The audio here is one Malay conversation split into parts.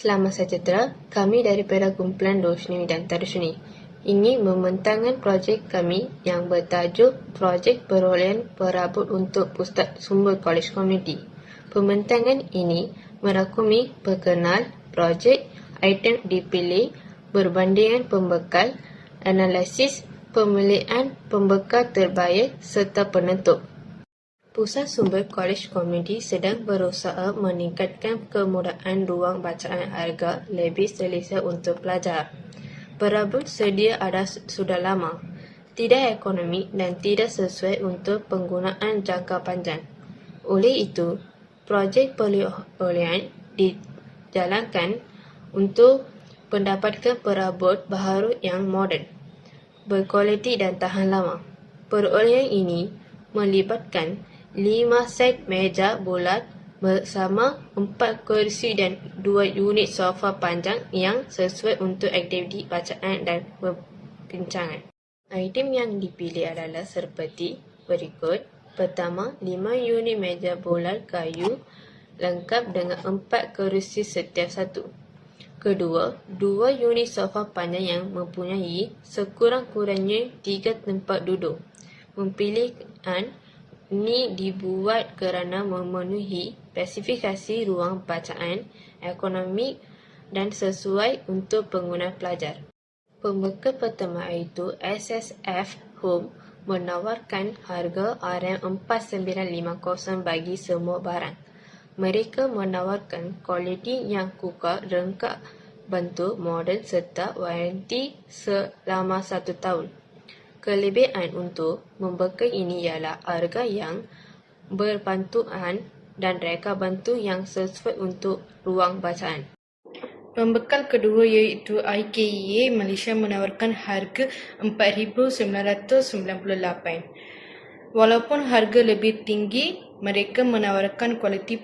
Selamat sejahtera, kami daripada kumpulan Roshni dan Tarusni ingin membentangkan projek kami yang bertajuk Projek Perolehan Perabot untuk Pusat Sumber Kolej Komuniti. Pembentangan ini merakumi perkenal projek, item dipilih, berbandingan pembekal, analisis, pemilihan pembekal terbaik serta penutup. Pusat Sumber Kolej Komuniti sedang berusaha meningkatkan kemudahan ruang bacaan harga lebih selesa untuk pelajar. Perabot sedia ada sudah lama, tidak ekonomi dan tidak sesuai untuk penggunaan jangka panjang. Oleh itu, projek perolehan dijalankan untuk mendapatkan perabot baharu yang moden, berkualiti dan tahan lama. Perolehan ini melibatkan lima set meja bulat bersama empat kursi dan dua unit sofa panjang yang sesuai untuk aktiviti bacaan dan perbincangan. Item yang dipilih adalah seperti berikut. Pertama, lima unit meja bulat kayu lengkap dengan empat kursi setiap satu. Kedua, dua unit sofa panjang yang mempunyai sekurang-kurangnya tiga tempat duduk. Pemilihan ini dibuat kerana memenuhi spesifikasi ruang bacaan, ekonomi dan sesuai untuk pengguna pelajar. Pembekal pertama iaitu SSF Home menawarkan harga RM4950 bagi semua barang. Mereka menawarkan kualiti yang kukar rengkak bentuk moden serta waranti selama satu tahun. Kelebihan untuk membekal ini ialah harga yang berbantuan dan reka bantu yang sesuai untuk ruang bacaan. Pembekal kedua iaitu IKEA Malaysia menawarkan harga RM4,998. Walaupun harga lebih tinggi, mereka menawarkan kualiti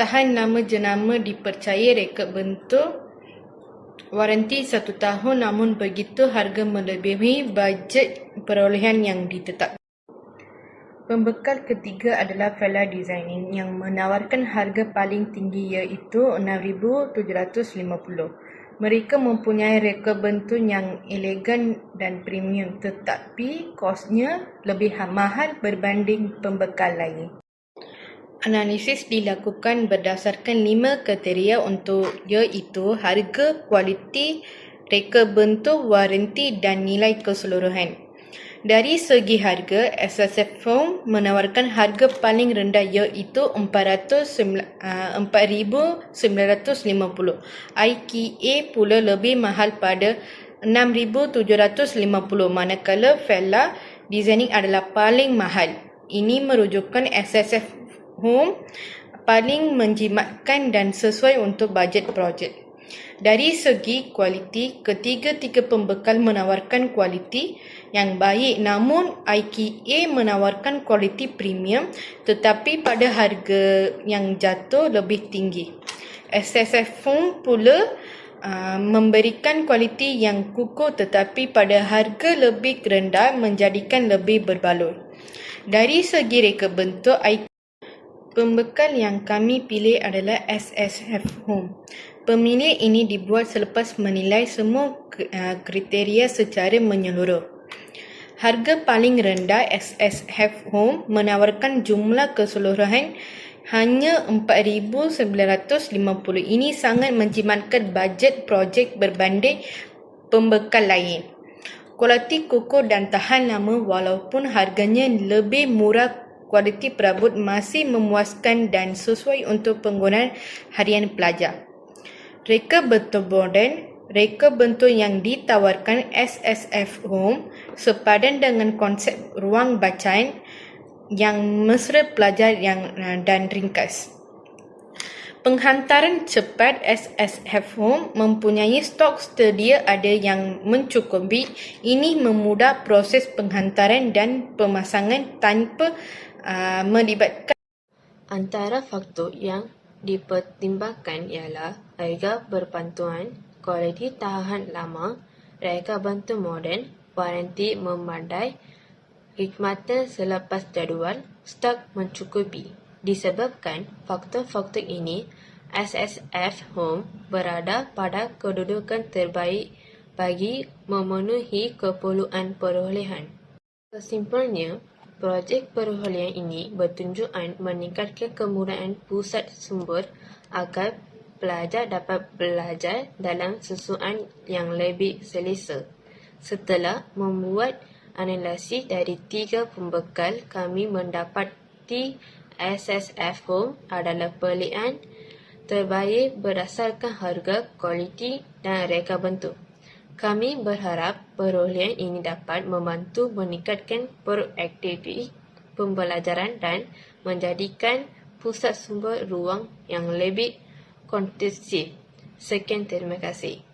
tahan lama jenama dipercayai rekod bentuk waranti satu tahun namun begitu harga melebihi bajet perolehan yang ditetapkan. Pembekal ketiga adalah Fella Designing yang menawarkan harga paling tinggi iaitu RM6,750. Mereka mempunyai reka bentuk yang elegan dan premium tetapi kosnya lebih mahal berbanding pembekal lain. Analisis dilakukan berdasarkan lima kriteria untuk iaitu harga, kualiti, reka bentuk, waranti dan nilai keseluruhan. Dari segi harga, SSF Foam menawarkan harga paling rendah iaitu RM4,950. IKEA pula lebih mahal pada RM6,750 manakala Fella Designing adalah paling mahal. Ini merujukkan SSF home paling menjimatkan dan sesuai untuk bajet projek. Dari segi kualiti, ketiga-tiga pembekal menawarkan kualiti yang baik namun IKEA menawarkan kualiti premium tetapi pada harga yang jatuh lebih tinggi. SSF Foam pula uh, memberikan kualiti yang kukuh tetapi pada harga lebih rendah menjadikan lebih berbaloi. Dari segi reka bentuk, IKEA Pembekal yang kami pilih adalah SSF Home. Pemilih ini dibuat selepas menilai semua uh, kriteria secara menyeluruh. Harga paling rendah SSF Home menawarkan jumlah keseluruhan hanya RM4,950. Ini sangat menjimatkan bajet projek berbanding pembekal lain. Kualiti kukuh dan tahan lama walaupun harganya lebih murah kualiti perabot masih memuaskan dan sesuai untuk penggunaan harian pelajar. Reka bentuk moden, reka bentuk yang ditawarkan SSF Home sepadan dengan konsep ruang bacaan yang mesra pelajar yang dan ringkas. Penghantaran cepat SSF Home mempunyai stok sedia ada yang mencukupi. Ini memudah proses penghantaran dan pemasangan tanpa uh, melibatkan Antara faktor yang dipertimbangkan ialah harga berbantuan, kualiti tahan lama, reka bantu moden, waranti memadai, khidmatan selepas jadual, stok mencukupi. Disebabkan faktor-faktor ini, SSF Home berada pada kedudukan terbaik bagi memenuhi keperluan perolehan. Kesimpulnya, projek perolehan ini bertujuan meningkatkan kemudahan pusat sumber agar pelajar dapat belajar dalam susuan yang lebih selesa. Setelah membuat analisis dari tiga pembekal, kami mendapati SSF Home adalah pilihan terbaik berdasarkan harga, kualiti dan reka bentuk. Kami berharap perolehan ini dapat membantu meningkatkan produktiviti pembelajaran dan menjadikan pusat sumber ruang yang lebih kondusif. Sekian terima kasih.